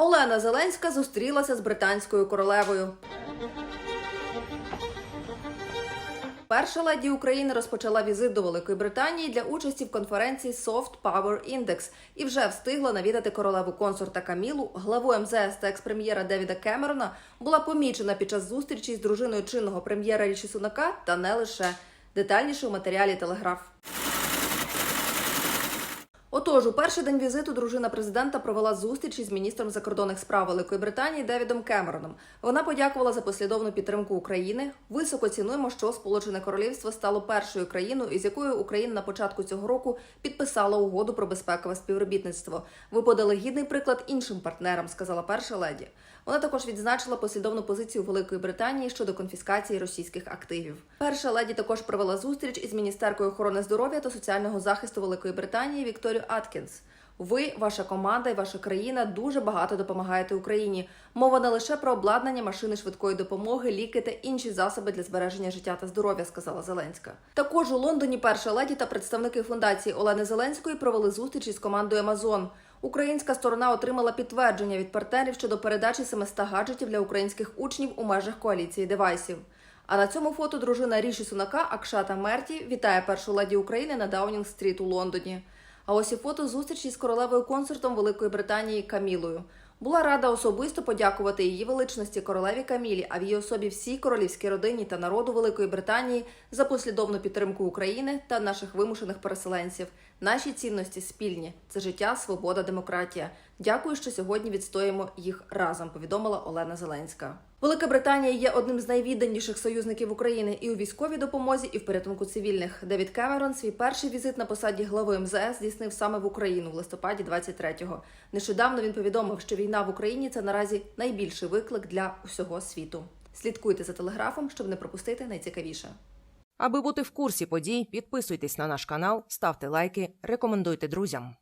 Олена Зеленська зустрілася з британською королевою. Перша леді України розпочала візит до Великої Британії для участі в конференції Soft Power Index і вже встигла навідати королеву консорта Камілу. Главою МЗС та експрем'єра Девіда Кемерона була помічена під час зустрічі з дружиною чинного прем'єра Ріші Сунака та не лише детальніше у матеріалі Телеграф. Отож, у перший день візиту дружина президента провела зустріч із міністром закордонних справ Великої Британії Девідом Кемероном. Вона подякувала за послідовну підтримку України. Високо цінуємо, що Сполучене Королівство стало першою країною, із якою Україна на початку цього року підписала угоду про безпекове співробітництво. Ви подали гідний приклад іншим партнерам, сказала перша леді. Вона також відзначила послідовну позицію Великої Британії щодо конфіскації російських активів. Перша леді також провела зустріч із міністеркою охорони здоров'я та соціального захисту Великої Британії Вікторією Аткінс. Ви, ваша команда і ваша країна дуже багато допомагаєте Україні. Мова не лише про обладнання, машини швидкої допомоги, ліки та інші засоби для збереження життя та здоров'я, сказала Зеленська. Також у Лондоні перша леді та представники фундації Олени Зеленської провели зустріч із командою Амазон. Українська сторона отримала підтвердження від партнерів щодо передачі 700 гаджетів для українських учнів у межах коаліції девайсів. А на цьому фото дружина Ріші Сунака Акшата Мерті вітає першу леді України на Даунінг-стріт у Лондоні. А ось і фото зустрічі з королевою консортом Великої Британії Камілою. Була рада особисто подякувати її величності королеві Камілі, а в її особі всій королівській родині та народу Великої Британії за послідовну підтримку України та наших вимушених переселенців. Наші цінності спільні це життя, свобода, демократія. Дякую, що сьогодні відстоїмо їх разом. Повідомила Олена Зеленська. Велика Британія є одним з найвідданіших союзників України і у військовій допомозі, і в порятунку цивільних. Девід Кемерон свій перший візит на посаді глави МЗС здійснив саме в Україну в листопаді 23-го. Нещодавно він повідомив, що війна в Україні це наразі найбільший виклик для усього світу. Слідкуйте за телеграфом, щоб не пропустити найцікавіше. Аби бути в курсі подій, підписуйтесь на наш канал, ставте лайки, рекомендуйте друзям.